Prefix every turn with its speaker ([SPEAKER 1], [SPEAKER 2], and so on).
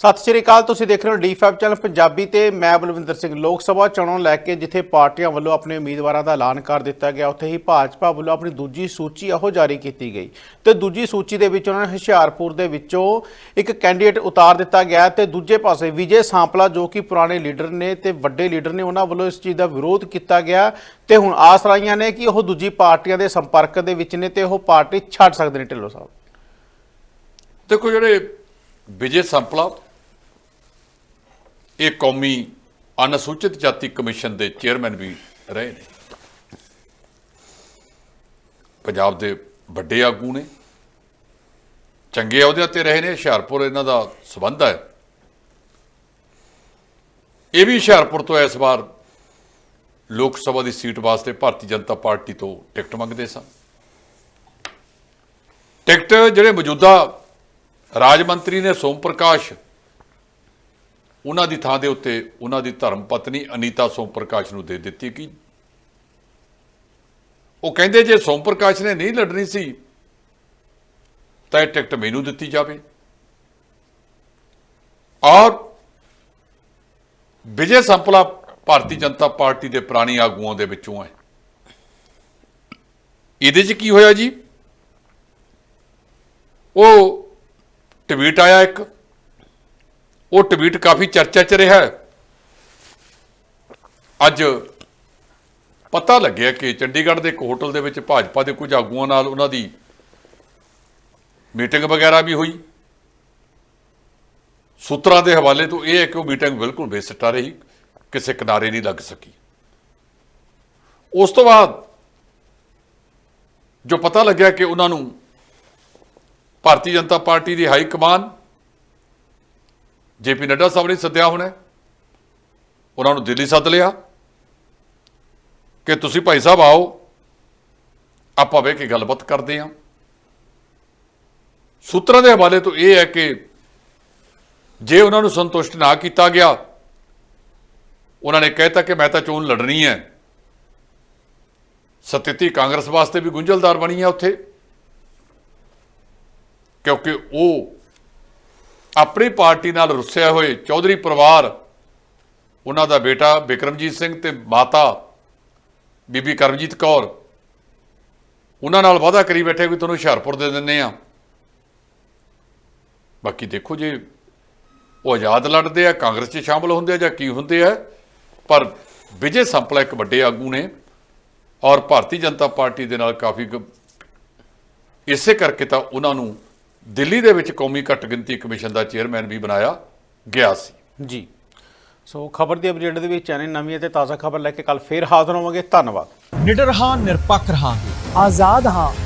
[SPEAKER 1] ਸਤਿ ਸ਼੍ਰੀ ਅਕਾਲ, ਤੁਸੀਂ ਦੇਖ ਰਹੇ ਹੋ ਡੀ5 ਚੈਨਲ ਪੰਜਾਬੀ ਤੇ ਮੈਂ ਬਲਵਿੰਦਰ ਸਿੰਘ। ਲੋਕ ਸਭਾ ਚੋਣਾਂ ਲੈ ਕੇ ਜਿੱਥੇ ਪਾਰਟੀਆਂ ਵੱਲੋਂ ਆਪਣੇ ਉਮੀਦਵਾਰਾਂ ਦਾ ਐਲਾਨ ਕਰ ਦਿੱਤਾ ਗਿਆ, ਉੱਥੇ ਹੀ ਭਾਜਪਾ ਵੱਲੋਂ ਆਪਣੀ ਦੂਜੀ ਸੂਚੀ ਉਹ ਜਾਰੀ ਕੀਤੀ ਗਈ ਤੇ ਦੂਜੀ ਸੂਚੀ ਦੇ ਵਿੱਚ ਉਹਨਾਂ ਨੇ ਹੁਸ਼ਿਆਰਪੁਰ ਦੇ ਵਿੱਚੋਂ ਇੱਕ ਕੈਂਡੀਡੇਟ ਉਤਾਰ ਦਿੱਤਾ ਗਿਆ ਤੇ ਦੂਜੇ ਪਾਸੇ ਵਿਜੇ ਸਾਂਪਲਾ, ਜੋ ਕਿ ਪੁਰਾਣੇ ਲੀਡਰ ਨੇ ਤੇ ਵੱਡੇ ਲੀਡਰ ਨੇ, ਉਹਨਾਂ ਵੱਲੋਂ ਇਸ ਚੀਜ਼ ਦਾ ਵਿਰੋਧ ਕੀਤਾ ਗਿਆ ਤੇ ਹੁਣ ਆਸ ਰਾਈਆਂ ਨੇ ਕਿ ਉਹ ਦੂਜੀ ਪਾਰਟੀਆਂ ਦੇ ਸੰਪਰਕ ਦੇ ਵਿੱਚ ਨੇ ਤੇ ਉਹ ਪਾਰਟੀ ਛੱਡ ਸਕਦੇ ਨੇ ਢਿੱਲੋਂ ਸਾਹਿਬ।
[SPEAKER 2] ਦੇਖੋ ਜਿਹੜੇ ਵਿਜੇ ਸਾਂਪਲਾ ਇਹ ਕੌਮੀ ਅਨੁਸੂਚਿਤ ਜਾਤੀ ਕਮਿਸ਼ਨ ਦੇ ਚੇਅਰਮੈਨ ਵੀ ਰਹੇ ਨੇ। ਪੰਜਾਬ ਦੇ ਵੱਡੇ ਆਗੂ ਨੇ। ਚੰਗੇ ਅਹੁਦਿਆਂ ਤੇ ਰਹੇ ਨੇ। ਹੁਸ਼ਿਆਰਪੁਰ ਇਹਨਾਂ ਦਾ ਸਬੰਧ ਹੈ। ਇਹ ਵੀ ਹੁਸ਼ਿਆਰਪੁਰ ਤੋਂ ਇਸ ਵਾਰ ਲੋਕ ਸਭਾ ਦੀ ਸੀਟ ਵਾਸਤੇ ਭਾਰਤੀ ਜਨਤਾ ਪਾਰਟੀ ਤੋਂ ਟਿਕਟ ਮੰਗਦੇ ਸਨ। ਟਿਕਟ ਜਿਹੜੇ ਮੌਜੂਦਾ ਰਾਜ ਮੰਤਰੀ ਨੇ ਸੋਮ ਪ੍ਰਕਾਸ਼ ਉਹਨਾਂ ਦੀ ਥਾਂ ਦੇ ਉੱਤੇ ਉਹਨਾਂ ਦੀ ਧਰਮ ਪਤਨੀ ਅਨੀਤਾ ਸੋਮ ਪ੍ਰਕਾਸ਼ ਨੂੰ ਦੇ ਦਿੱਤੀ ਕਿ ਉਹ ਕਹਿੰਦੇ ਜੇ ਸੋਮ ਪ੍ਰਕਾਸ਼ ਨੇ ਨਹੀਂ ਲੜਨੀ ਸੀ, ਤਾਂ ਇਹ ਟਿਕਟ ਮੈਨੂੰ ਦਿੱਤੀ ਜਾਵੇ। ਔਰ ਵਿਜੇ ਸੰਪਲਾ ਭਾਰਤੀ ਜਨਤਾ ਪਾਰਟੀ ਦੇ ਪੁਰਾਣੀ ਆਗੂਆਂ ਦੇ ਵਿੱਚੋਂ ਹੈ। ਇਹਦੇ 'ਚ ਕੀ ਹੋਇਆ ਜੀ? ਉਹ ਟਵੀਟ ਆਇਆ ਇੱਕ। ਉਹ ਟਵੀਟ ਕਾਫੀ ਚਰਚਾ 'ਚ ਰਿਹਾ ਹੈ। ਅੱਜ ਪਤਾ ਲੱਗਿਆ ਕਿ ਚੰਡੀਗੜ੍ਹ ਦੇ ਇੱਕ ਹੋਟਲ ਦੇ ਵਿੱਚ ਭਾਜਪਾ ਦੇ ਕੁਝ ਆਗੂਆਂ ਨਾਲ ਉਹਨਾਂ ਦੀ ਮੀਟਿੰਗ ਵਗੈਰਾ ਵੀ ਹੋਈ ਸੂਤਰਾਂ ਦੇ ਹਵਾਲੇ ਤੋਂ ਇਹ ਹੈ ਕਿ ਉਹ ਮੀਟਿੰਗ ਬਿਲਕੁਲ ਬੇਸਿੱਟਾ ਰਹੀ, ਕਿਸੇ ਕਿਨਾਰੇ ਨਹੀਂ ਲੱਗ ਸਕੀ ਉਸ ਤੋਂ ਬਾਅਦ ਜੋ ਪਤਾ ਲੱਗਿਆ ਕਿ ਉਹਨਾਂ ਨੂੰ ਭਾਰਤੀ ਜਨਤਾ ਪਾਰਟੀ ਦੀ ਹਾਈ ਕਮਾਨ ਜੇਪੀ ਨੱਡਾ ਸਾਹਿਬ ਨੇ ਸੱਦਿਆ ਹੋਣਾ ਉਹਨਾਂ ਨੂੰ ਦਿੱਲੀ ਸੱਦ ਲਿਆ। ਕਿ ਤੁਸੀਂ ਭਾਈ ਸਾਹਿਬ ਆਓ, ਆਪਾਂ ਬਹਿ ਕੇ ਗੱਲਬਾਤ ਕਰਦੇ ਹਾਂ। ਸੂਤਰਾਂ ਦੇ ਹਵਾਲੇ ਤੋਂ ਇਹ ਹੈ ਕਿ ਜੇ ਉਹਨਾਂ ਨੂੰ ਸੰਤੁਸ਼ਟ ਨਾ ਕੀਤਾ ਗਿਆ, ਉਹਨਾਂ ਨੇ ਕਹਿਤਾ ਕਿ ਮੈਂ ਤਾਂ ਚੋਣ ਲੜਨੀ ਹੈ। ਸਥਿਤੀ ਕਾਂਗਰਸ ਵਾਸਤੇ ਵੀ ਗੁੰਝਲਦਾਰ ਬਣੀ ਹੈ ਉੱਥੇ। ਕਿਉਂਕਿ ਉਹ ਆਪਣੀ ਪਾਰਟੀ ਨਾਲ ਰੁੱਸਿਆ ਹੋਏ ਚੌਧਰੀ ਪਰਿਵਾਰ, ਉਹਨਾਂ ਦਾ ਬੇਟਾ ਬਿਕਰਮਜੀਤ ਸਿੰਘ ਤੇ ਮਾਤਾ ਬੀਬੀ ਕਰਮਜੀਤ ਕੌਰ, ਉਹਨਾਂ ਨਾਲ ਵਾਅਦਾ ਕਰੀ ਬੈਠੇ ਵੀ ਤੁਹਾਨੂੰ ਹੁਸ਼ਿਆਰਪੁਰ ਦੇ ਦਿੰਨੇ ਆ ਬਾਕੀ ਦੇਖੋ ਜੇ ਉਹ ਆਜ਼ਾਦ ਲੜਦੇ ਆ, ਕਾਂਗਰਸ 'ਚ ਸ਼ਾਮਲ ਹੁੰਦੇ ਆ ਜਾਂ ਕੀ ਹੁੰਦੇ ਆ, ਪਰ ਵਿਜੇ ਸੰਪਲਾ ਇੱਕ ਵੱਡੇ ਆਗੂ ਨੇ ਔਰ ਭਾਰਤੀ ਜਨਤਾ ਪਾਰਟੀ ਦੇ ਨਾਲ ਕਾਫੀ ਗ- ਇਸੇ ਕਰਕੇ ਤਾਂ ਉਹਨਾਂ ਨੂੰ ਦਿੱਲੀ ਦੇ ਵਿੱਚ ਕੌਮੀ ਘੱਟ ਗਿਣਤੀ ਕਮਿਸ਼ਨ ਦਾ ਚੇਅਰਮੈਨ ਵੀ ਬਣਾਇਆ ਗਿਆ ਸੀ।
[SPEAKER 1] ਜੀ। ਸੋ ਖਬਰ ਦੀ ਅਪਡੇਟ ਦੇ ਵਿੱਚ ਐਨੇ ਨਵੀਂ ਅਤੇ ਤਾਜ਼ਾ ਖਬਰ ਲੈ ਕੇ ਕੱਲ ਫੇਰ ਹਾਜ਼ਰ ਹੋਵਾਂਗੇ। ਧੰਨਵਾਦ।
[SPEAKER 3] ਨਿਡਰ ਹਾਂ ਨਿਰਪੱਖ ਰਹਾਂਗੇ।
[SPEAKER 4] ਆਜ਼ਾਦ ਹਾਂ।